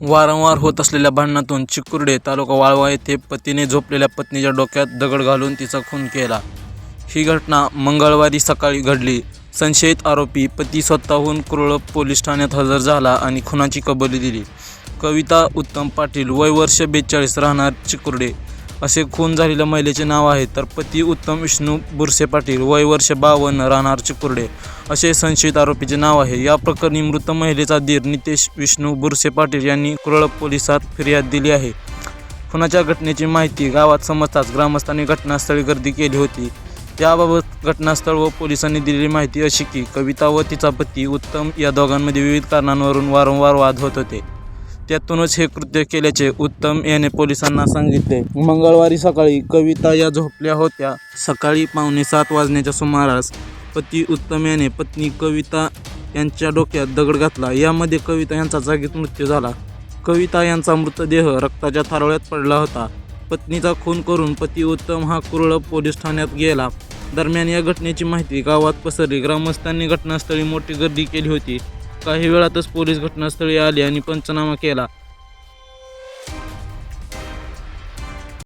वारंवार होत असलेल्या भांडणातून चिकुर्डे तालुका वाळवा येथे पतीने झोपलेल्या पत्नीच्या डोक्यात दगड घालून तिचा खून केला. ही घटना मंगळवारी सकाळी घडली. संशयित आरोपी पती स्वतःहून कुरळप पोलीस ठाण्यात हजर झाला आणि खुनाची कबुली दिली. कविता उत्तम पाटील वय वर्ष बेचाळीस राहणार चिकुर्डे. असे खून झालेल्या महिलेचे नाव आहे तर पती उत्तम विष्णू बुरसे पाटील वय वर्ष बावन्न राहणार चिकुर्डे. असे संशयित आरोपीचे नाव आहे. या प्रकरणी मृत महिलेचा दीर नितेश विष्णू बुरसे पाटील यांनी कुरळप पोलिसात फिर्याद दिली आहे. खुनाच्या घटनेची माहिती गावात समजताच ग्रामस्थांनी घटनास्थळी गर्दी केली होती. त्याबाबत घटनास्थळ व पोलिसांनी दिलेली माहिती अशी की कविता व तिचा पती उत्तम या दोघांमध्ये विविध कारणांवरून वारंवार वाद होत होते. त्यातूनच हे कृत्य केल्याचे उत्तम याने पोलिसांना सांगितले. मंगळवारी सकाळी कविता या झोपल्या होत्या. सकाळी पावणे सात वाजण्याच्या सुमारास पती उत्तम याने पत्नी कविता यांच्या डोक्यात दगड घातला. यामध्ये कविता यांचा जागीच मृत्यू झाला. कविता यांचा मृतदेह रक्ताच्या थारोळ्यात पडला होता. पत्नीचा खून करून पती उत्तम हा कुरळ पोलीस ठाण्यात गेला. दरम्यान या घटनेची माहिती गावात पसरली. ग्रामस्थांनी घटनास्थळी मोठी गर्दी केली होती. काही वेळातच पोलीस घटनास्थळी आले आणि पंचनामा केला.